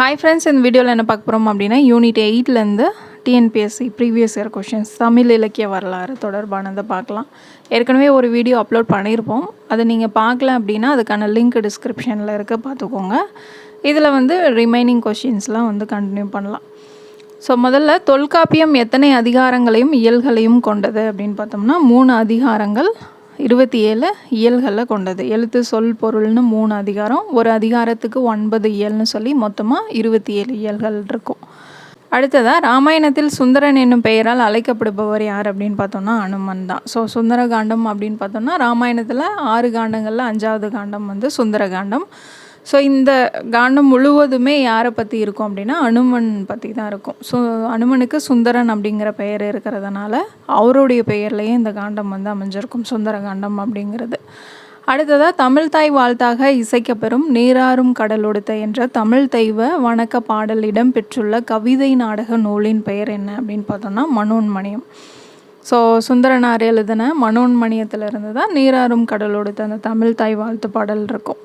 Hi friends இந்த வீடியோவில் என்ன பார்க்க போகிறோம் அப்படின்னா unit எயிட்லேருந்து TNPSC previous year questions Tamil இலக்கிய வரலாறு தொடர்பானதை பார்க்கலாம். ஏற்கனவே ஒரு வீடியோ அப்லோட் பண்ணியிருப்போம். அதை நீங்கள் பார்க்கல அப்படின்னா அதுக்கான லிங்க் டிஸ்கிரிப்ஷனில் இருக்க பார்த்துக்கோங்க. இதில் வந்து ரிமைனிங் கொஷின்ஸ்லாம் வந்து கண்டினியூ பண்ணலாம். ஸோ முதல்ல தொல்காப்பியம் எத்தனை அதிகாரங்களையும் இயல்களையும் கொண்டது அப்படின்னு பார்த்தோம்னா மூணு அதிகாரங்கள் இருபத்தி ஏழு இயல்களை கொண்டது. எழுத்து சொல் பொருள்னு மூணு அதிகாரம். ஒரு அதிகாரத்துக்கு ஒன்பது இயல்னு சொல்லி மொத்தமாக இருபத்தி ஏழு இயல்கள் இருக்கும். அடுத்ததாக ராமாயணத்தில் சுந்தரன் என்னும் பெயரால் அழைக்கப்படுபவர் யார் அப்படின்னு பார்த்தோம்னா அனுமன் தான். ஸோ சுந்தர காண்டம் அப்படின்னு பார்த்தோம்னா ராமாயணத்தில் ஆறு காண்டங்களில் அஞ்சாவது காண்டம் வந்து சுந்தர காண்டம் ஸோ இந்த காண்டம் முழுவதுமே யாரை பற்றி இருக்கும் அப்படின்னா அனுமன் பற்றி தான் இருக்கும். ஸோ அனுமனுக்கு சுந்தரன் அப்படிங்கிற பெயர் இருக்கிறதுனால அவருடைய பெயர்லேயே இந்த காண்டம் வந்து அமைஞ்சிருக்கும் சுந்தர காண்டம் அப்படிங்கிறது. அடுத்ததாக தமிழ் தாய் வாழ்த்தாக இசைக்கப்பெறும் நீராறும் கடலொடுத்த என்ற தமிழ் தெய்வ வணக்க பாடல் இடம் பெற்றுள்ள கவிதை நாடக நூலின் பெயர் என்ன அப்படின்னு பார்த்தோம்னா மனோன்மணியம். ஸோ சுந்தரனார் எழுதின மனோன்மணியத்திலிருந்து தான் நீராறும் கடலொடுத்த அந்த தமிழ் தாய் வாழ்த்து பாடல் இருக்கும்.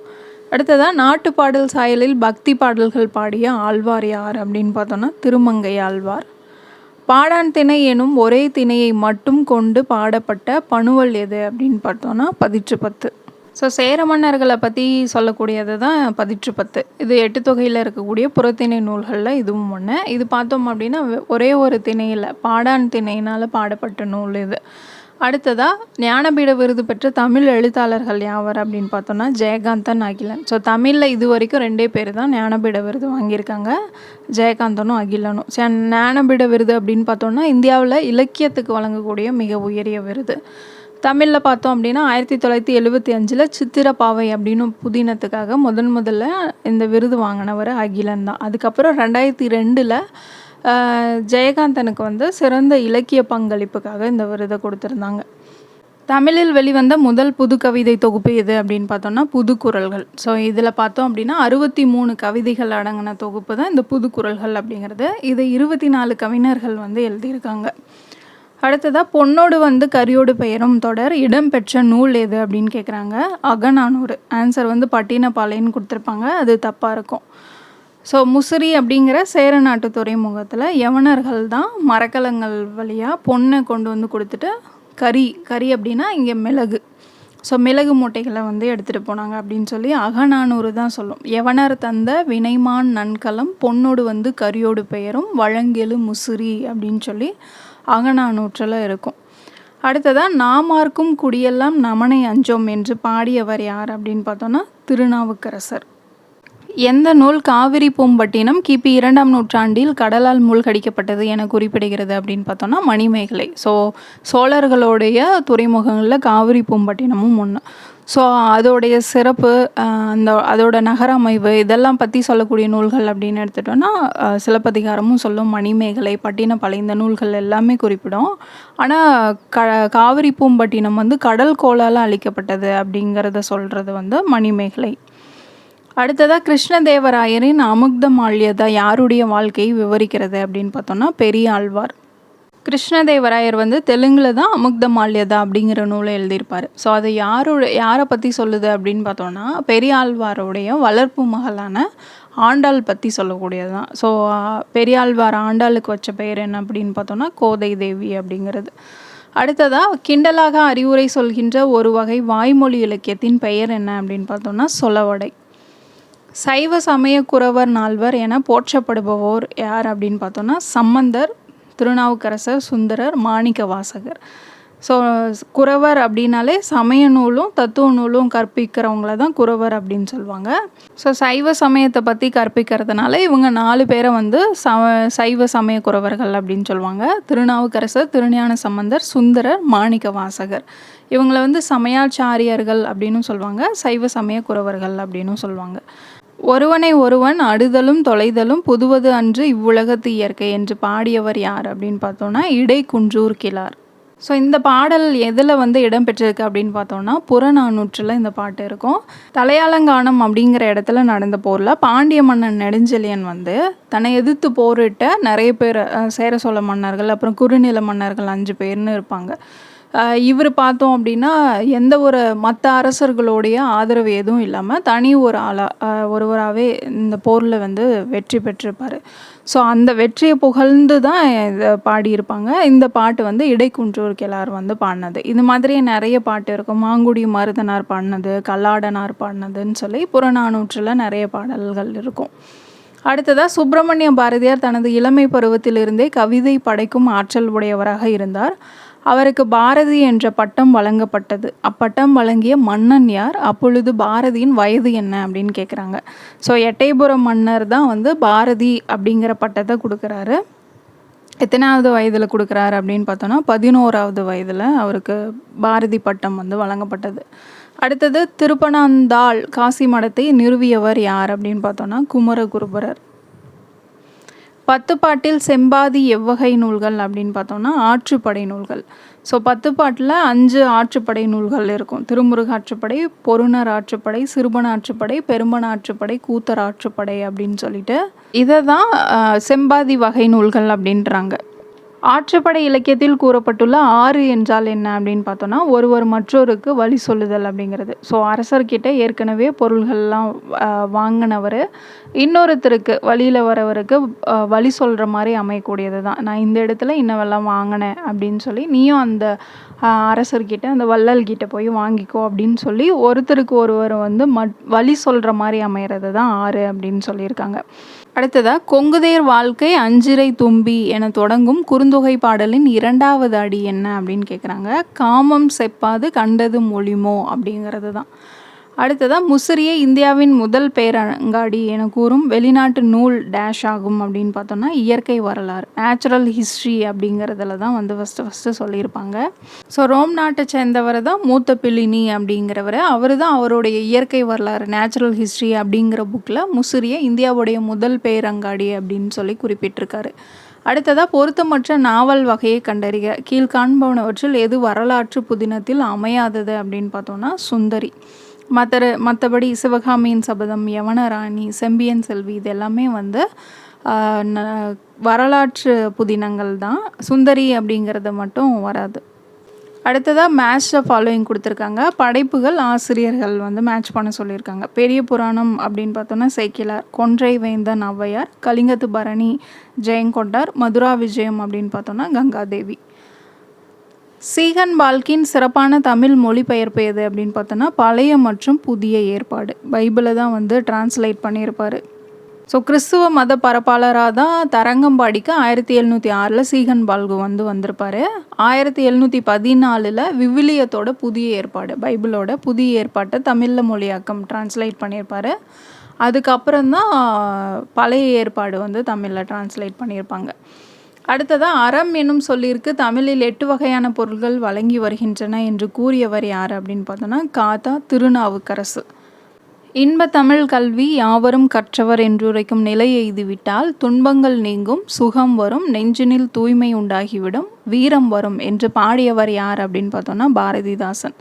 அடுத்ததாக நாட்டு பாடல் சாயலில் பக்தி பாடல்கள் பாடிய ஆழ்வார் யார் அப்படின்னு பார்த்தோன்னா திருமங்கை ஆழ்வார். பாடான் திணை எனும் ஒரே திணையை மட்டும் கொண்டு பாடப்பட்ட பணுவல் எது அப்படின்னு பார்த்தோன்னா பதிற்று பத்து ஸோ சேர மன்னர்களை பற்றி சொல்லக்கூடியது தான் பதிற்று பத்து இது எட்டு தொகையில் இருக்கக்கூடிய புறத்திணை நூல்களில் இதுவும் ஒன்று இது பார்த்தோம் அப்படின்னா ஒரே ஒரு திணையில் பாடான் திணையினால் பாடப்பட்ட நூல் இது. அடுத்ததாக ஞானபீட விருது பெற்ற தமிழ் எழுத்தாளர்கள் யாவர் அப்படின்னு பார்த்தோன்னா ஜெயகாந்தன் அகிலன். ஸோ தமிழில் இது வரைக்கும் ரெண்டே பேர் தான் ஞானபீட விருது வாங்கியிருக்காங்க. ஜெயகாந்தனும் அகிலனும். ஸோ ஞானபீட விருது அப்படின்னு பார்த்தோன்னா இந்தியாவில் இலக்கியத்துக்கு வழங்கக்கூடிய மிக உயரிய விருது. தமிழில் பார்த்தோம் அப்படின்னா ஆயிரத்தி தொள்ளாயிரத்தி எழுபத்தி அஞ்சில் சித்திரப்பாவை அப்படின்னு புதினத்துக்காக முதன் முதல்ல இந்த விருது வாங்கினவர் அகிலன் தான். அதுக்கப்புறம் ரெண்டாயிரத்தி ரெண்டில் ஜெயகாந்தனுக்கு வந்து சிறந்த இலக்கிய பங்களிப்புக்காக இந்த விருதை கொடுத்துருந்தாங்க. தமிழில் வெளிவந்த முதல் புது கவிதை தொகுப்பு எது அப்படின்னு பார்த்தோம்னா புதுக்குரல்கள் ஸோ இதில் பார்த்தோம் அப்படின்னா அறுபத்தி மூணு கவிதைகள் அடங்கின தொகுப்பு தான் இந்த புதுக்குரல்கள் அப்படிங்கிறது. இதை இருபத்தி நாலு கவிஞர்கள் வந்து எழுதியிருக்காங்க. அடுத்ததாக பொன்னோடு வந்து கரியோடு பெயரும் தொடர் இடம்பெற்ற நூல் எது அப்படின்னு கேட்குறாங்க அகநானூறு. ஆன்சர் வந்து பட்டினப்பாளையன்னு கொடுத்துருப்பாங்க. அது தப்பாக இருக்கும். ஸோ முசிறி அப்படிங்கிற சேர நாட்டு துறைமுகத்தில் யவனர்கள் தான் மரக்கலங்கள் வழியாக பொண்ணை கொண்டு வந்து கொடுத்துட்டு கறி கறி அப்படின்னா இங்கே மிளகு. ஸோ மிளகு மூட்டைகளை வந்து எடுத்துகிட்டு போனாங்க அப்படின்னு சொல்லி அகநானூறு தான் சொல்லும். யவனர் தந்த வினைமான் நன்கலம் பொன்னோடு வந்து கரியோடு பெயரும் வழங்கெழு முசிறி அப்படின்னு சொல்லி அகநானூற்றில் இருக்கும். அடுத்ததாக நாமார்க்கும் குடியெல்லாம் நமனை அஞ்சோம் என்று பாடியவர் யார் அப்படின்னு பார்த்தோன்னா திருநாவுக்கரசர். எந்த நூல் காவிரி பூம்பட்டினம் கிபி இரண்டாம் நூற்றாண்டில் கடலால் மூழ்கடிக்கப்பட்டது என குறிப்பிடுகிறது அப்படின்னு பார்த்தோம்னா மணிமேகலை. ஸோ சோழர்களுடைய துறைமுகங்களில் காவிரி பூம்பட்டினமும் ஒன்று ஸோ அதோடைய சிறப்பு அந்த அதோட நகர அமைவு இதெல்லாம் பற்றி சொல்லக்கூடிய நூல்கள் அப்படின்னு எடுத்துட்டோன்னா சிலப்பதிகாரமும் சொல்லும் மணிமேகலை பட்டினப்பாலை இந்த நூல்கள் எல்லாமே குறிப்பிடும். ஆனால் க காவிரி பூம்பட்டினம் வந்து கடல் கோளால் அழிக்கப்பட்டது அப்படிங்கிறத சொல்கிறது வந்து மணிமேகலை. அடுத்ததாக கிருஷ்ணதேவராயரின் அமுக்தமால்யதா யாருடைய வாழ்க்கையை விவரிக்கிறது அப்படின்னு பார்த்தோம்னா பெரிய ஆழ்வார். கிருஷ்ணதேவராயர் வந்து தெலுங்கில் தான் அமுக்தமால்யதா அப்படிங்கிற நூலை எழுதியிருப்பார். ஸோ அது யாரோட யாரை பற்றி சொல்லுது அப்படின்னு பார்த்தோன்னா பெரியாழ்வாரோடைய வளர்ப்பு மகளான ஆண்டாள் பற்றி சொல்லக்கூடியது தான் ஸோ பெரியாழ்வார் ஆண்டாளுக்கு வச்ச பெயர் என்ன அப்படின்னு பார்த்தோன்னா கோதை தேவி அப்படிங்கிறது. அடுத்ததாக கிண்டலாக அறிவுரை சொல்கின்ற ஒரு வகை வாய்மொழி இலக்கியத்தின் பெயர் என்ன அப்படின்னு பார்த்தோன்னா சொலவடை சைவ சமய குறவர் நால்வர் என போற்றப்படுபவர் யார் அப்படின்னு பார்த்தோன்னா சம்பந்தர் திருநாவுக்கரசர் சுந்தரர் மாணிக்க வாசகர். ஸோ குறவர் அப்படின்னாலே சமய நூலும் தத்துவ நூலும் கற்பிக்கிறவங்கள தான் குறவர் அப்படின்னு சொல்லுவாங்க. ஸோ சைவ சமயத்தை பற்றி கற்பிக்கிறதுனால இவங்க நாலு பேரை வந்து ச சைவ சமய குறவர்கள் அப்படின்னு சொல்லுவாங்க. திருநாவுக்கரசர் திருஞான சம்பந்தர் சுந்தரர் மாணிக்க வாசகர். இவங்களை வந்து சமயாச்சாரியர்கள் அப்படின்னு சொல்லுவாங்க. சைவ சமய குறவர்கள் அப்படின்னு சொல்லுவாங்க. ஒருவனை ஒருவன் அடுதலும் தொலைதலும் புதுவது அன்று இவ்வுலகத்து இயற்கை என்று பாடியவர் யார் அப்படின்னு பார்த்தோன்னா இடை குன்றூர் கிளார் ஸோ இந்த பாடல் எதில் வந்து இடம்பெற்றிருக்கு அப்படின்னு பார்த்தோன்னா புறநானூற்றில் இந்த பாட்டு இருக்கும். தலையாலங்கானம் அப்படிங்கிற இடத்துல நடந்த போரில் பாண்டிய மன்னன் நெடுஞ்செழியன் வந்து தன்னை எதிர்த்து போரிட்ட நிறைய பேர் சேர சோழ மன்னர்கள் அப்புறம் குறுநில மன்னர்கள் அஞ்சு பேர்னு இருப்பாங்க. இவர் பார்த்தோம் அப்படின்னா எந்த ஒரு மற்ற அரசர்களுடைய ஆதரவு எதுவும் இல்லாமல் தனி ஒரு ஆளாக ஒருவராகவே இந்த போரில் வந்து வெற்றி பெற்றிருப்பார். ஸோ அந்த வெற்றியை புகழ்ந்து தான் இதை பாடியிருப்பாங்க. இந்த பாட்டு வந்து இடைக்குன்றூர் கிளார் வந்து பாடினது. இது மாதிரி நிறைய பாட்டு இருக்கும். மாங்குடி மருதனார் பாடினது கல்லாடனார் பாடினதுன்னு சொல்லி புறநானூற்றில் நிறைய பாடல்கள் இருக்கும். அடுத்ததாக சுப்பிரமணிய பாரதியார் தனது இளமை பருவத்திலிருந்தே கவிதை படைக்கும் ஆற்றல் உடையவராக இருந்தார். அவருக்கு பாரதி என்ற பட்டம் வழங்கப்பட்டது. அப்பட்டம் வழங்கிய மன்னன் யார்? அப்பொழுது பாரதியின் வயது என்ன? அப்படின்னு கேட்குறாங்க ஸோ எட்டயபுரம் மன்னர் தான் வந்து பாரதி அப்படிங்கிற பட்டத்தை கொடுக்குறாரு. எத்தனாவது வயதில் கொடுக்குறாரு அப்படின்னு பார்த்தோன்னா பதினோராவது வயதில் அவருக்கு பாரதி பட்டம் வந்து வழங்கப்பட்டது. அடுத்தது திருப்பனந்தாள் காசி மடத்தை நிறுவியவர் யார் அப்படின்னு பார்த்தோன்னா குமரகுருபரர். பத்துப்பாட்டில் செம்பாதி எவ்வகை நூல்கள் அப்படின்னு பார்த்தோம்னா ஆற்றுப்படை நூல்கள். ஸோ பத்துப்பாட்டில் அஞ்சு ஆற்றுப்படை நூல்கள் இருக்கும். திருமுருக ஆற்றுப்படை பொருணர் ஆற்றுப்படை சிறுபன ஆற்றுப்படை பெரும்பன ஆற்றுப்படை கூத்தர் ஆற்றுப்படை அப்படின்னு சொல்லிட்டு இதை தான் செம்பாதி வகை நூல்கள் அப்படின்றாங்க. ஆற்றுப்படை இலக்கியத்தில் கூறப்பட்டுள்ள ஆறு என்றால் என்ன அப்படின்னு பார்த்தோன்னா ஒருவர் மற்றொருக்கு வழி சொல்லுதல் அப்படிங்கிறது. ஸோ அரசர்கிட்ட ஏற்கனவே பொருள்கள்லாம் வாங்கினவர் இன்னொருத்தருக்கு வழியில் வரவருக்கு வழி சொல்கிற மாதிரி அமையக்கூடியது தான். நான் இந்த இடத்துல இன்னவெல்லாம் வாங்கினேன் அப்படின்னு சொல்லி நீயும் அந்த அரசர்கிட்ட அந்த வள்ளல்கிட்ட போய் வாங்கிக்கோ அப்படின்னு சொல்லி ஒருத்தருக்கு ஒருவர் வந்து மட் வழி சொல்கிற மாதிரி அமையிறது தான் ஆறு அப்படின்னு சொல்லியிருக்காங்க. அடுத்ததாக கொங்குதேர் வாழ்க்கை அஞ்சிரை தும்பி என தொடங்கும் குறுந்தொகை பாடலின் இரண்டாவது அடி என்ன அப்படின்னு கேட்குறாங்க காமம் செப்பாது கண்டது மொழிமோ அப்படிங்கிறது தான் அடுத்ததாக முசிறியே இந்தியாவின் முதல் பேரங்காடி என கூறும் வெளிநாட்டு நூல் டேஷ் ஆகும் அப்படின்னு பார்த்தோம்னா இயற்கை வரலாறு நேச்சுரல் ஹிஸ்ட்ரி அப்படிங்கிறதுல தான் வந்து ஃபஸ்ட்டு ஃபஸ்ட்டு சொல்லியிருப்பாங்க. ஸோ ரோம் நாட்டை சேர்ந்தவர் தான் மூத்த பிள்ளினி அப்படிங்கிறவர். அவர் தான் அவருடைய இயற்கை வரலாறு நேச்சுரல் ஹிஸ்ட்ரி அப்படிங்கிற புக்கில் முசிறியை இந்தியாவுடைய முதல் பேரங்காடி அப்படின்னு சொல்லி குறிப்பிட்டிருக்காரு. அடுத்ததாக பொருத்தமற்ற நாவல் வகையை கண்டறிக. கீழ்காண்பவனவற்றில் எது வரலாற்று புதினத்தில் அமையாதது அப்படின்னு பார்த்தோன்னா சுந்தரி. மற்ற மற்றபடி சிவகாமியின் சபதம் யவனராணி செம்பியன் செல்வி இது எல்லாமே வந்து வரலாற்று புதினங்கள் தான். சுந்தரி அப்படிங்கிறது மட்டும் வராது. அடுத்ததாக மேட்ச்சில் ஃபாலோயிங் கொடுத்துருக்காங்க. படைப்புகள் ஆசிரியர்கள் வந்து மேட்ச் பண்ண சொல்லியிருக்காங்க. பெரிய புராணம் அப்படின்னு பார்த்தோன்னா சைக்கிளார் கொன்றை வேந்தன் ஔவையார் கலிங்கத்து பரணி ஜெயங்கொண்டார் மதுரா விஜயம் அப்படின்னு பார்த்தோன்னா கங்காதேவி. சீகன் பால்கின் சிறப்பான தமிழ் மொழிபெயர்ப்பு எது அப்படின்னு பார்த்தோன்னா பழைய மற்றும் புதிய ஏற்பாடு. பைபிளை தான் வந்து டிரான்ஸ்லேட் பண்ணியிருப்பார். ஸோ கிறிஸ்துவ மத பரப்பாளராக தான் தரங்கம்பாடிக்கு ஆயிரத்தி எழுநூற்றி ஆறில் சீகன் பால்கு வந்து வந்திருப்பார். ஆயிரத்தி எழுநூற்றி பதினாலில் விவிலியத்தோட புதிய ஏற்பாடு பைபிளோட புதிய ஏற்பாட்டை தமிழில் மொழியாக்கம் டிரான்ஸ்லேட் பண்ணியிருப்பார். அதுக்கப்புறம் தான் பழைய ஏற்பாடு வந்து தமிழில் டிரான்ஸ்லேட் பண்ணியிருப்பாங்க. அடுத்ததாக அறம் என்னும் சொல்லியிருக்கு தமிழில் எட்டு வகையான பொருள்கள் வழங்கி வருகின்றன என்று கூறியவர் யார் அப்படின்னு பார்த்தோன்னா காதா திருநாவுக்கரசு. இன்ப தமிழ் கல்வி யாவரும் கற்றவர் என்றுரைக்கும் நிலை எய்துவிட்டால் துன்பங்கள் நீங்கும் சுகம் வரும் நெஞ்சினில் தூய்மை உண்டாகிவிடும் வீரம் வரும் என்று பாடியவர் யார் அப்படின்னு பார்த்தோன்னா பாரதிதாசன்.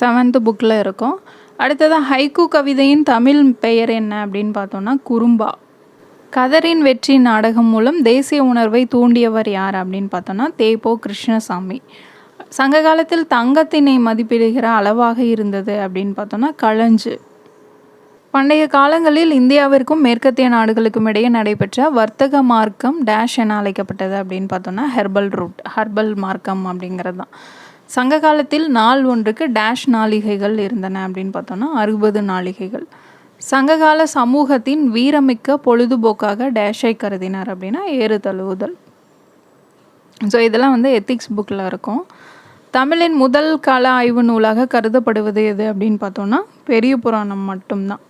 செவன்த் புக்கில் இருக்கும். அடுத்ததாக ஹைக்கு கவிதையின் தமிழ் பெயர் என்ன அப்படின்னு பார்த்தோன்னா குறும்பா. கதரின் வெற்றி நாடகம் மூலம் தேசிய உணர்வை தூண்டியவர் யார் அப்படின்னு பார்த்தோன்னா தேப்போ கிருஷ்ணசாமி. சங்க காலத்தில் தங்கத்தினை மதிப்பிடுகிற அளவாக இருந்தது அப்படின்னு பார்த்தோன்னா களஞ்சு பண்டைய காலங்களில் இந்தியாவிற்கும் மேற்கத்திய நாடுகளுக்கும் இடையே நடைபெற்ற வர்த்தக மார்க்கம் டேஷ் என அழைக்கப்பட்டது அப்படின்னு பார்த்தோன்னா ஹெர்பல் ரூட் ஹெர்பல் மார்க்கம் அப்படிங்கிறது தான். சங்க காலத்தில் நாள் ஒன்றுக்கு டேஷ் நாளிகைகள் இருந்தன அப்படின்னு பார்த்தோன்னா அறுபது நாளிகைகள். சங்ககால சமூகத்தின் வீரமிக்க பொழுதுபோக்காக டேஷை கருதினார் அப்படின்னா ஏறு தழுவுதல். ஸோ இதெல்லாம் வந்து எத்திக்ஸ் புக்கில் இருக்கும். தமிழின் முதல் கால ஆய்வு நூலாக கருதப்படுவது எது அப்படின்னு பார்த்தோன்னா பெரிய புராணம் மட்டும்தான்.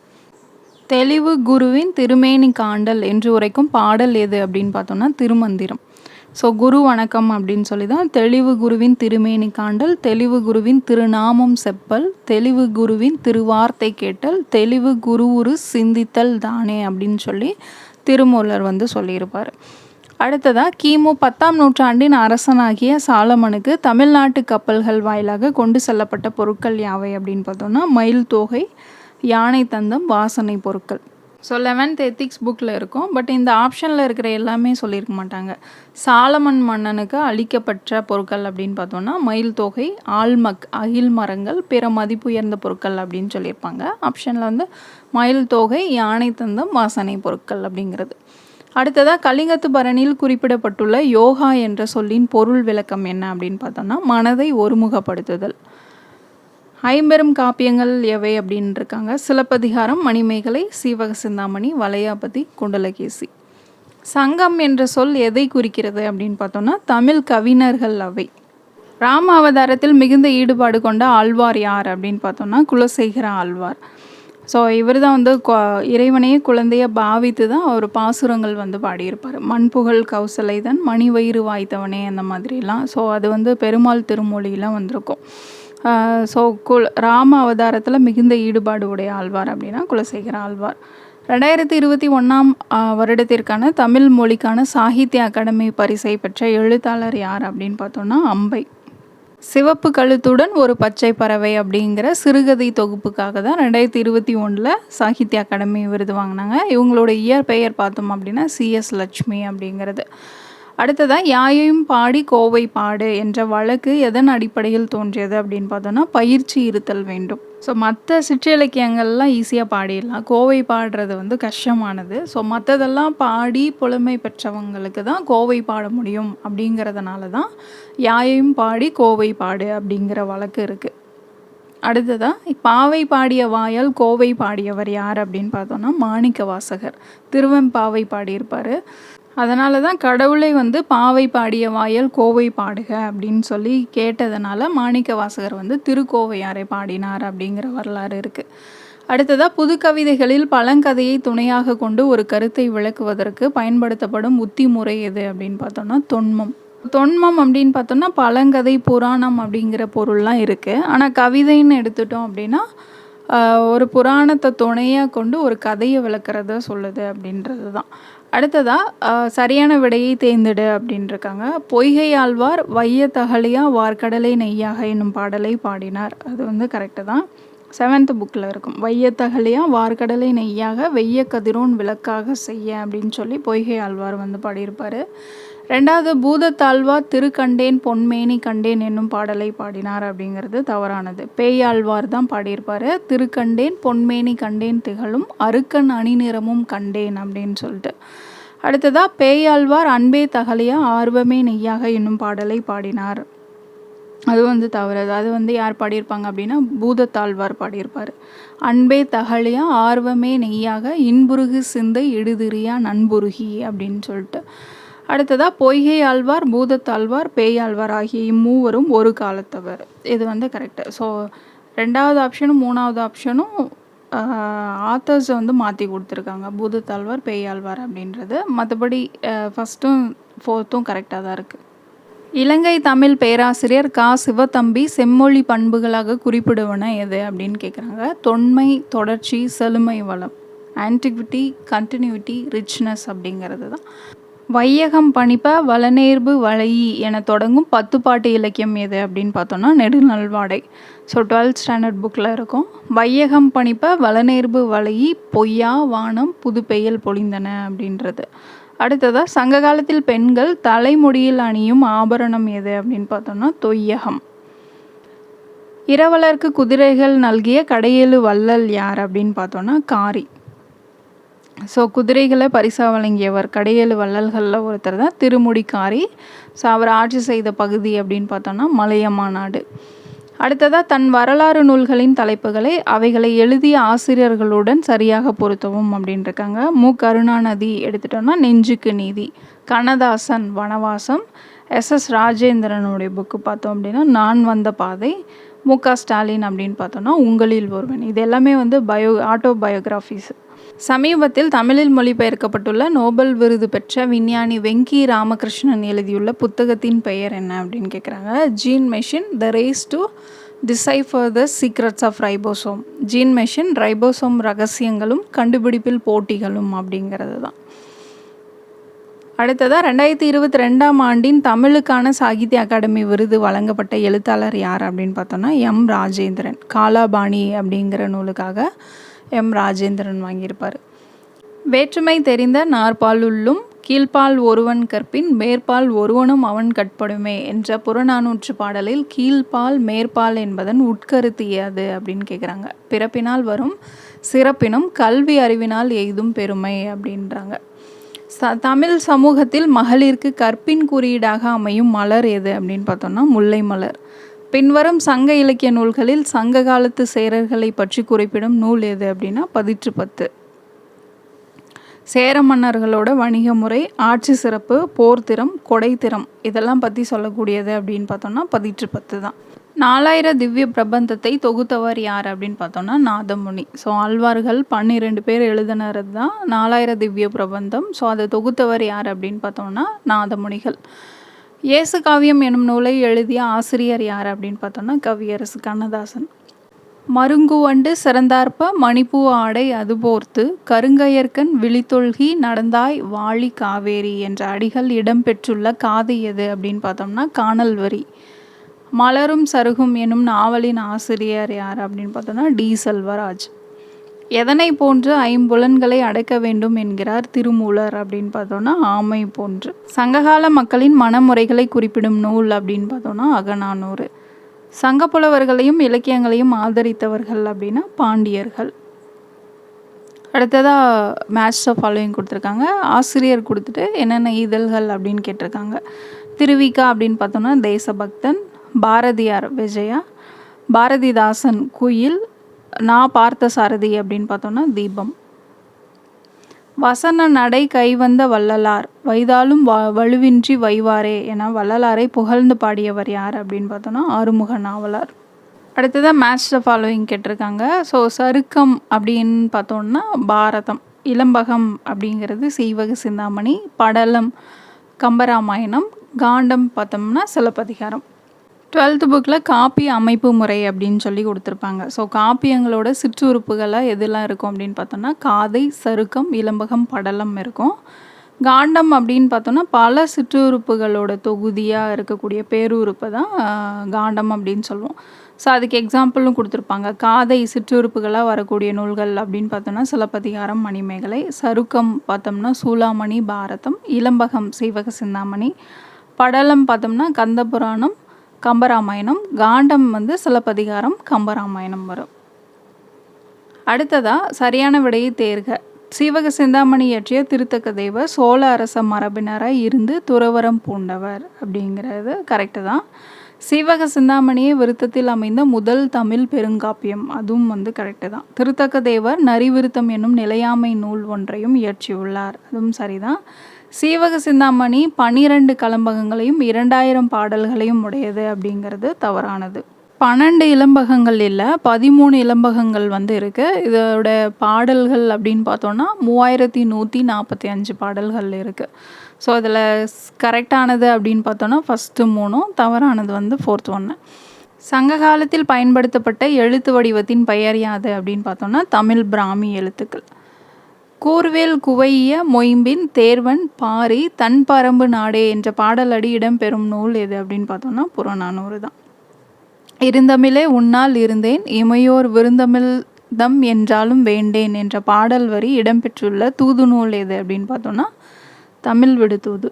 தெளிவு குருவின் திருமேனி காண்டல் என்று உரைக்கும் பாடல் எது அப்படின்னு பார்த்தோன்னா திருமந்திரம். ஸோ குரு வணக்கம் அப்படின்னு சொல்லி தான் தெளிவு குருவின் திருமேனி காண்டல் தெளிவு குருவின் திருநாமம் செப்பல் தெளிவு குருவின் திருவார்த்தை கேட்டல் தெளிவு குருவுரு சிந்தித்தல் தானே அப்படின்னு சொல்லி திருமூலர் வந்து சொல்லியிருப்பார். அடுத்ததாக கிமு பத்தாம் நூற்றாண்டின் அரசனாகிய சாலமனுக்கு தமிழ்நாட்டு கப்பல்கள் வாயிலாக கொண்டு செல்லப்பட்ட பொருட்கள் யாவை அப்படின்னு பார்த்தோம்னா மயில் தோகை யானை தந்தம் வாசனை பொருட்கள். ஸோ லெவன்த் எத்திக்ஸ் புக்கில் இருக்கும். பட் இந்த ஆப்ஷனில் இருக்கிற எல்லாமே சொல்லியிருக்க மாட்டாங்க. சாலமன் மன்னனுக்கு அளிக்கப்பட்ட பொருட்கள் அப்படின்னு பார்த்தோன்னா மயில் தொகை ஆல்மக் அகில் மரங்கள் பிற மதிப்பு உயர்ந்த பொருட்கள் அப்படின்னு சொல்லியிருப்பாங்க. ஆப்ஷனில் வந்து மயில் தொகை யானை தந்தம் வாசனை பொருட்கள் அப்படிங்கிறது. அடுத்ததாக கலிங்கத்து பரணியில் குறிப்பிடப்பட்டுள்ள யோகா என்ற சொல்லின் பொருள் விளக்கம் என்ன அப்படின்னு பார்த்தோன்னா மனதை ஒருமுகப்படுத்துதல். ஐம்பெரும் காப்பியங்கள் எவை அப்படின்னு இருக்காங்க சிலப்பதிகாரம் மணிமேகலை சீவக சிந்தாமணி வளையாபதி குண்டலகேசி. சங்கம் என்ற சொல் எதை குறிக்கிறது அப்படின்னு பார்த்தோம்னா தமிழ் கவிஞர்கள் அவை. ராம அவதாரத்தில் மிகுந்த ஈடுபாடு கொண்ட ஆழ்வார் யார் அப்படின்னு பார்த்தோம்னா குலசேகர ஆழ்வார். ஸோ இவர் தான் வந்து கொ- இறைவனையே குழந்தைய பாவித்து தான் அவர் பாசுரங்கள் வந்து பாடியிருப்பார். மண்புகழ் கௌசலைதன் மணி வயிறு வாய்த்தவனே அந்த மாதிரிலாம். ஸோ அது வந்து பெருமாள் திருமொழியெலாம் வந்திருக்கும். ஸோ குல் ராம அவதாரத்தில் மிகுந்த ஈடுபாடு உடைய ஆழ்வார் அப்படின்னா குலசேகர ஆழ்வார். ரெண்டாயிரத்தி இருபத்தி ஒன்றாம் வருடத்திற்கான தமிழ் மொழிக்கான சாகித்ய அகாடமி பரிசை பெற்ற எழுத்தாளர் யார் அப்படின்னு பார்த்தோன்னா அம்பை. சிவப்பு கழுத்துடன் ஒரு பச்சை பறவை அப்படிங்கிற சிறுகதை தொகுப்புக்காக தான் ரெண்டாயிரத்தி இருபத்தி ஒன்றில் சாகித்ய அகாடமி விருது வாங்கினாங்க. இவங்களோட இயற்பெயர் பார்த்தோம் அப்படின்னா சிஎஸ் லட்சுமி அப்படிங்கிறது. அடுத்ததாக யாயையும் பாடி கோவை பாடு என்ற வழக்கு எதன் அடிப்படையில் தோன்றியது அப்படின்னு பார்த்தோன்னா பயிற்சி இருத்தல் வேண்டும். ஸோ மற்ற சிற்றிலக்கியங்கள்லாம் ஈஸியாக பாடிடலாம். கோவை பாடுறது வந்து கஷ்டமானது. ஸோ மற்றதெல்லாம் பாடி புலமை பெற்றவங்களுக்கு தான் கோவை பாட முடியும் அப்படிங்கிறதுனால தான் யாயையும் பாடி கோவை பாடு அப்படிங்கிற வழக்கு இருக்குது அடுத்ததாக பாவை பாடிய வாயால் கோவை பாடியவர் யார் அப்படின்னு பார்த்தோன்னா மாணிக்க வாசகர் திருவெம்பாவை பாடியிருப்பார். அதனால தான் கடவுளை வந்து பாவை பாடிய வாயல் கோவை பாடுக அப்படின்னு சொல்லி கேட்டதனால மாணிக்க வாசகர் வந்து திருக்கோவையாரை பாடினார் அப்படிங்கிற வரலாறு இருக்குது அடுத்ததாக புது கவிதைகளில் பழங்கதையை துணையாக கொண்டு ஒரு கருத்தை விளக்குவதற்கு பயன்படுத்தப்படும் உத்தி முறை எது அப்படின்னு பார்த்தோம்னா தொன்மம். தொன்மம் அப்படின்னு பார்த்தோம்னா பழங்கதை புராணம் அப்படிங்கிற பொருள்லாம் இருக்குது ஆனால் கவிதைன்னு எடுத்துட்டோம் அப்படின்னா ஒரு புராணத்தை துணையாக கொண்டு ஒரு கதையை விளக்குறத சொல்லுது அப்படின்றது தான் அடுத்ததாக சரியான விடையை தேர்ந்தெடு அப்படின்ட்டுருக்காங்க பொய்கை ஆழ்வார் வைய தகலியா வார்க்கடலை நெய்யாக என்னும் பாடலை பாடினார். அது வந்து கரெக்டு தான். செவன்த் புக்கில் இருக்கும். வைய தகலியா வார்க்கடலை நெய்யாக வெய்ய கதிரோன் விளக்காக செய்ய அப்படின்னு சொல்லி பொய்கை ஆழ்வார் வந்து பாடியிருப்பார். ரெண்டாவது பூதத்தாழ்வார் திருக்கண்டேன் பொன்மேனி கண்டேன் என்னும் பாடலை பாடினார் அப்படிங்கிறது தவறானது. பேயாழ்வார் தான் பாடியிருப்பார். திருக்கண்டேன் பொன்மேனி கண்டேன் திகழும் அருக்கன் அணிநிறமும் கண்டேன் அப்படின்னு சொல்லிட்டு. அடுத்ததாக பேயாழ்வார் அன்பே தகலியா ஆர்வமே நெய்யாக என்னும் பாடலை பாடினார். அது வந்து தவறு அது வந்து யார் பாடியிருப்பாங்க அப்படின்னா பூதத்தாழ்வார் பாடியிருப்பார். அன்பே தகழியா ஆர்வமே நெய்யாக இன்புருகு சிந்தை இடுதிரியா நண்புருகி அப்படின்னு சொல்லிட்டு. அடுத்ததாக பொய்கை ஆழ்வார் பூதத்தாழ்வார் பேயாழ்வார் ஆகிய இம்மூவரும் ஒரு காலத்தவர். இது வந்து கரெக்டு ஸோ ரெண்டாவது ஆப்ஷனும் மூணாவது ஆப்ஷனும் ஆத்தர்ஸ் வந்து மாற்றி கொடுத்துருக்காங்க. பூதத்தாழ்வார் பேயாழ்வார் அப்படின்றது. மற்றபடி ஃபஸ்ட்டும் ஃபோர்த்தும் கரெக்டாக தான் இருக்குது இலங்கை தமிழ் பேராசிரியர் கா. சிவத்தம்பி செம்மொழி பண்புகளாக குறிப்பிடுவன எது அப்படின்னு கேட்குறாங்க தொன்மை தொடர்ச்சி செழுமை வளம். ஆன்டிக்விட்டி கண்டினியூட்டி ரிச்னஸ் அப்படிங்கிறது தான். வையகம் பணிப்ப வளநேர்பு வளையி என தொடங்கும் பத்து பாட்டு இலக்கியம் எது அப்படின்னு பார்த்தோன்னா நெடுநல்வாடை ஸோ டுவெல்த் ஸ்டாண்டர்ட் புக்கில் இருக்கும். வையகம் பணிப்ப வளநேர்பு வளையி பொய்யா வானம் புதுப்பெயல் பொழிந்தன அப்படின்றது. அடுத்ததாக சங்க காலத்தில் பெண்கள் தலைமுடியில் அணியும் ஆபரணம் எது அப்படின்னு பார்த்தோம்னா தொய்யகம். இரவலருக்கு குதிரைகள் நல்கிய கடையேழு வள்ளல் யார் அப்படின்னு பார்த்தோன்னா காரி. ஸோ குதிரைகளை பரிசா வழங்கியவர் கடையேழு வள்ளல்களில் ஒருத்தர் தான் திருமுடிக்காரி. ஸோ அவர் ஆட்சி செய்த பகுதி அப்படின்னு பார்த்தோன்னா மலையம்மா நாடு. அடுத்ததாக தன் வரலாறு நூல்களின் தலைப்புகளை அவைகளை எழுதிய ஆசிரியர்களுடன் சரியாக பொருத்தவும் அப்படின்னு இருக்காங்க மு. கருணாநிதி எடுத்துட்டோம்னா நெஞ்சுக்கு நீதி. கண்ணதாசன் வனவாசம். எஸ். எஸ். ராஜேந்திரனுடைய புக்கு பார்த்தோம் அப்படின்னா நான் வந்த பாதை. மு. க. ஸ்டாலின் அப்படின்னு பார்த்தோம்னா உங்களில் ஒருவன். இது எல்லாமே வந்து பயோ ஆட்டோ பயோகிராஃபிஸ் சமீபத்தில் தமிழில் மொழிபெயர்க்கப்பட்டுள்ள நோபல் விருது பெற்ற விஞ்ஞானி வெங்கி ராமகிருஷ்ணன் எழுதியுள்ள புத்தகத்தின் பெயர் என்ன அப்படின்னு கேட்குறாங்க gene machine the race to decipher the secrets of ribosome gene machine ribosome ரகசியங்களும் கண்டுபிடிப்பில் போட்டிகளும் அப்படிங்கிறது தான். அடுத்ததாக ரெண்டாயிரத்தி இருபத்தி ரெண்டாம் ஆண்டின் தமிழுக்கான சாகித்ய அகாடமி விருது வழங்கப்பட்ட எழுத்தாளர் யார் அப்படின்னு பார்த்தோன்னா எம். ராஜேந்திரன். காலாபாணி அப்படிங்கிற நூலுக்காக எம் ராஜேந்திரன் வாங்கியிருப்பார். வேற்றுமை தெரிந்த நாற்பாலுள்ளும் கீழ்ப்பால் ஒருவன் கற்பின் மேற்பால் ஒருவனும் அவன் கட்படுமே என்ற புறநானூற்று பாடலில் கீழ்ப்பால் மேற்பால் என்பதன் உட்கருத்து ஏது அப்படின்னு கேட்குறாங்க பிறப்பினால் வரும் சிறப்பினும் கல்வி அறிவினால் எய்தும் பெருமை அப்படின்றாங்க. ச தமிழ் சமூகத்தில் மகளிருக்கு கற்பின் குறியீடாக அமையும் மலர் எது அப்படின்னு பார்த்தோம்னா முல்லை மலர் பின்வரும் சங்க இலக்கிய நூல்களில் சங்க காலத்து சேரர்களை பற்றி குறிப்பிடும் நூல் எது அப்படின்னா பதிற்று பத்து. சேர மன்னர்களோட வணிக முறை ஆட்சி சிறப்பு போர்த்திறம் கொடைத்திறம் இதெல்லாம் பற்றி சொல்லக்கூடியது அப்படின்னு பார்த்தோம்னா பதிற்று பத்து தான். நாலாயிர திவ்ய பிரபந்தத்தை தொகுத்தவர் யார் அப்படின்னு பார்த்தோம்னா நாதமுனி. ஸோ ஆழ்வார்கள் பன்னிரெண்டு பேர் எழுதினது தான் நாலாயிர திவ்ய பிரபந்தம். ஸோ அதை தொகுத்தவர் யார் அப்படின்னு பார்த்தோம்னா நாதமுனிகள். இயேசு காவியம் எனும் நூலை எழுதிய ஆசிரியர் யார் அப்படின்னு பார்த்தோம்னா கவியரசு கண்ணதாசன். மருங்குவண்டு சிறந்தார்ப்ப மணிப்பூ ஆடை அதுபோர்த்து கருங்கையர்க்கன் விழித்தொல்கி நடந்தாய் வாழி காவேரி என்ற அடிகள் இடம்பெற்றுள்ள காது எது அப்படின்னு பார்த்தோம்னா காணல் வரி மலரும் சருகும் எனும் நாவலின் ஆசிரியர் யார் அப்படின்னு பார்த்தோம்னா டி செல்வராஜ். எதனை போன்று ஐம்புலன்களை அடக்க வேண்டும் என்கிறார் திருமூலர் அப்படின்னு பார்த்தோன்னா ஆமை போன்று. சங்ககால மக்களின் மனமுறைகளை குறிப்பிடும் நூல் அப்படின்னு பார்த்தோன்னா அகநானூறு. சங்க புலவர்களையும் இலக்கியங்களையும் ஆதரித்தவர்கள் அப்படின்னா பாண்டியர்கள். அடுத்ததாக மேட்ச் ஃபாலோயிங் கொடுத்துருக்காங்க. ஆசிரியர் கொடுத்துட்டு என்னென்ன இதழ்கள் அப்படின்னு கேட்டிருக்காங்க. திருவிக்கா அப்படின்னு பார்த்தோன்னா தேசபக்தன். பாரதியார் விஜயா. பாரதிதாசன் குயில். நான் பார்த்த சாரதி அப்படின்னு பார்த்தோன்னா தீபம். வசன நடை கைவந்த வள்ளலார் வைதாலும் வ வலுவின்றி வைவாரே என வள்ளலாரை புகழ்ந்து பாடியவர் யார் அப்படின்னு பார்த்தோன்னா ஆறுமுக நாவலார். அடுத்ததாக மேட்ச் த ஃபாலோயிங் கேட்டிருக்காங்க. ஸோ சருக்கம் அப்படின்னு பார்த்தோன்னா பாரதம் இளம்பகம் அப்படிங்கிறது சீவக சிந்தாமணி படலம் கம்பராமாயணம் காண்டம் பார்த்தோம்னா சிலப்பதிகாரம். டுவெல்த்து புக்கில் காப்பி அமைப்பு முறை அப்படின்னு சொல்லி கொடுத்துருப்பாங்க. ஸோ காப்பியங்களோட சிற்றுறுப்புகளாக எதெல்லாம் இருக்கும் அப்படின்னு பார்த்தோம்னா காதை சருக்கம் இளம்பகம் படலம் இருக்கும். காண்டம் அப்படின்னு பார்த்தோம்னா பல சிற்றுறுப்புகளோட தொகுதியாக இருக்கக்கூடிய பேருறுப்பை தான் காண்டம் அப்படின்னு சொல்லுவோம். ஸோ அதுக்கு எக்ஸாம்பிளும் கொடுத்துருப்பாங்க. காதை சிற்றுறுப்புகளாக வரக்கூடிய நூல்கள் அப்படின்னு பார்த்தோம்னா சிலப்பதிகாரம் மணிமேகலை சருக்கம் பார்த்தோம்னா சூளாமணி பாரதம் இளம்பகம் சீவக சிந்தாமணி படலம் பார்த்தோம்னா கந்தபுராணம் கம்பராமாயணம் காண்டம் வந்து சிலப்பதிகாரம் கம்பராமாயணம் வரும். அடுத்ததாக சரியான விடையை தேர்க. சீவக சிந்தாமணி இயற்றிய திருத்தக்க தேவர் சோழ அரச மரபினராக இருந்து துறவரம் பூண்டவர் அப்படிங்கிறது கரெக்டு தான். சீவக சிந்தாமணியை விருத்தத்தில் அமைந்த முதல் தமிழ் பெருங்காப்பியம் அதுவும் வந்து கரெக்டு தான். திருத்தக்க தேவர் நரிவிருத்தம் என்னும் நிலையாமை நூல் ஒன்றையும் இயற்றியுள்ளார் அதுவும் சரிதான். சீவக சிந்தாமணி பன்னிரண்டு கலம்பகங்களையும் இரண்டாயிரம் பாடல்களையும் உடையது அப்படிங்கிறது தவறானது. பன்னெண்டு இளம்பகங்கள் இல்லை பதிமூணு இளம்பகங்கள் வந்து இருக்குது இதோட பாடல்கள் அப்படின்னு பார்த்தோன்னா மூவாயிரத்தி நூற்றி நாற்பத்தி அஞ்சு பாடல்கள் இருக்குது ஸோ அதில் கரெக்டானது அப்படின்னு பார்த்தோன்னா ஃபஸ்ட்டு மூணும் தவறானது வந்து ஃபோர்த் ஒன்று சங்க காலத்தில் பயன்படுத்தப்பட்ட எழுத்து வடிவத்தின் பெயர் யாது அப்படின்னு பார்த்தோன்னா தமிழ் பிராமி எழுத்துக்கள். கூர்வேல் குவைய மொயம்பின் தேர்வன் பாரி தன் பரம்பு நாடே என்ற பாடலடி இடம்பெறும் நூல் எது அப்படின்னு பார்த்தோம்னா புறநானூறு தான். இருந்தமிழே உன்னால் இருந்தேன் இமையோர் விருந்தமிழ் தம் என்றாலும் வேண்டேன் என்ற பாடல் வரி இடம்பெற்றுள்ள தூது நூல் எது அப்படின்னு பார்த்தோம்னா தமிழ் விடுதூது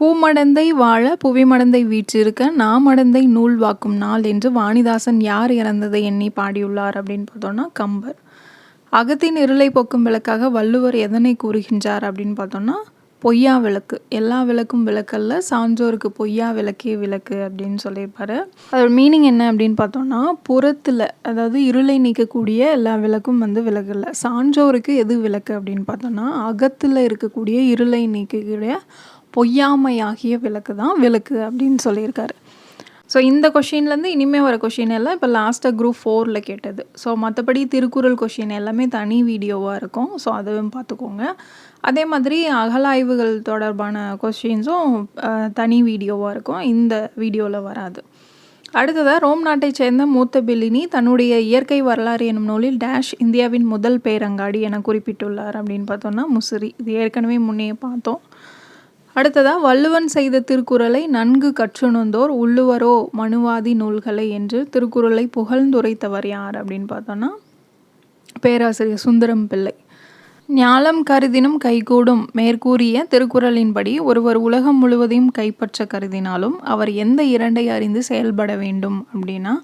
பூமடந்தை வாழ புவிமடந்தை வீற்றிருக்க நாமடந்தை நூல் வாக்கும் நாள் என்று வாணிதாசன் யார் இறந்ததை எண்ணி பாடியுள்ளார் அப்படின்னு பார்த்தோம்னா கம்பர். அகத்தின் இருளை போக்கும் விளக்காக வள்ளுவர் எதனை கூறுகின்றார் அப்படின்னு பார்த்தோம்னா பொய்யா விளக்கு. எல்லா விளக்கும் விளக்கல்ல சான்றோருக்கு பொய்யா விளக்கே விளக்கு அப்படின்னு சொல்லியிருப்பாரு. அதோட மீனிங் என்ன அப்படின்னு பார்த்தோம்னா புறத்தில் அதாவது இருளை நீக்கக்கூடிய எல்லா விளக்கும் வந்து விளக்கு இல்லை சான்றோருக்கு எது விளக்கு அப்படின்னு பார்த்தோம்னா அகத்தில் இருக்கக்கூடிய இருளை நீக்கக்கூடிய பொய்யாமையாகிய விளக்கு தான் விளக்கு அப்படின்னு சொல்லியிருக்காரு. ஸோ இந்த கொஷின்லேருந்து இனிமேல் வர கொஷின் எல்லாம் இப்போ லாஸ்ட்டாக குரூப் ஃபோரில் கேட்டது. ஸோ மற்றபடி திருக்குறள் கொஷின் எல்லாமே தனி வீடியோவாக இருக்கும். ஸோ அதுவும் பார்த்துக்கோங்க அதே மாதிரி அகலாய்வுகள் தொடர்பான கொஷின்ஸும் தனி வீடியோவாக இருக்கும். இந்த வீடியோவில் வராது. அடுத்ததாக ரோம் நாட்டைச் சேர்ந்த மூத்த பில்லினி தன்னுடைய இயற்கை வரலாறு எனும் நூலில் டேஷ் இந்தியாவின் முதல் பேரங்காடி என குறிப்பிட்டுள்ளார் அப்படின்னு பார்த்தோன்னா முசிறி. இது ஏற்கனவே முன்னே பார்த்தோம். அடுத்ததாக வள்ளுவன் செய்த திருக்குறளை நன்கு கற்றுணர்ந்தோர் உள்ளுவரோ மனுவாதி நூல்களை என்று திருக்குறளை புகழ்ந்துரைத்தவர் யார் அப்படின்னு பார்த்தோன்னா பேராசிரியர் சுந்தரம் பிள்ளை. ஞாலம் கருதினும் கைகூடும் மேற்கூறிய திருக்குறளின்படி ஒருவர் உலகம் முழுவதையும் கைப்பற்ற கருதினாலும் அவர் எந்த இரண்டை அறிந்து செயல்பட வேண்டும் அப்படின்னா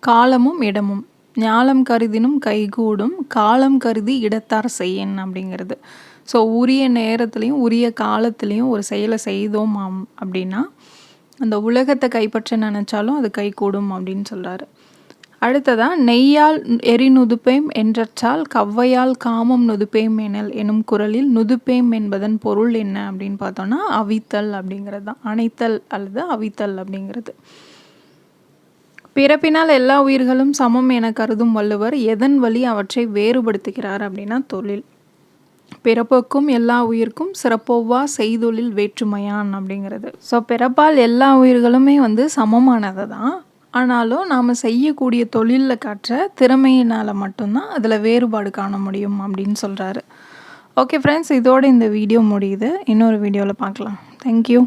காலமும் இடமும். ஞாலம் கருதினும் கைகூடும் காலம் கருதி இடத்தார் செய்யன் அப்படிங்கிறது. ஸோ உரிய நேரத்துலையும் உரிய காலத்துலேயும் ஒரு செயலை செய்தோம் அப்படின்னா அந்த உலகத்தை கைப்பற்ற நினச்சாலும் அது கைகூடும் அப்படின்னு சொல்கிறாரு அடுத்ததாக நெய்யால் எரி நுதுப்பேம் என்றற்றால் கவ்வையால் காமம் நுதுப்பேம் எனல் எனும் குரலில் நுதுப்பேம் என்பதன் பொருள் என்ன அப்படின்னு பார்த்தோன்னா அவித்தல் அப்படிங்கிறது தான். அணைத்தல் அல்லது அவித்தல் அப்படிங்கிறது. பிறப்பினால் எல்லா உயிர்களும் சமம் என கருதும் வள்ளுவர் எதன் வழி அவற்றை வேறுபடுத்துகிறார் அப்படின்னா தொழில். பிறப்புக்கும் எல்லா உயிருக்கும் சிறப்போவா செய்தொழில் வேற்றுமையான் அப்படிங்கிறது. ஸோ பிறப்பால் எல்லா உயிர்களுமே வந்து சமமானது தான். ஆனாலும் நாம் செய்யக்கூடிய தொழிலில் காட்டுற திறமையினால் மட்டும்தான் அதில் வேறுபாடு காண முடியும் அப்படின்னு சொல்கிறாரு ஓகே ஃப்ரெண்ட்ஸ் இதோடு இந்த வீடியோ முடியுது. இன்னொரு வீடியோவில் பார்க்கலாம். தேங்க்யூ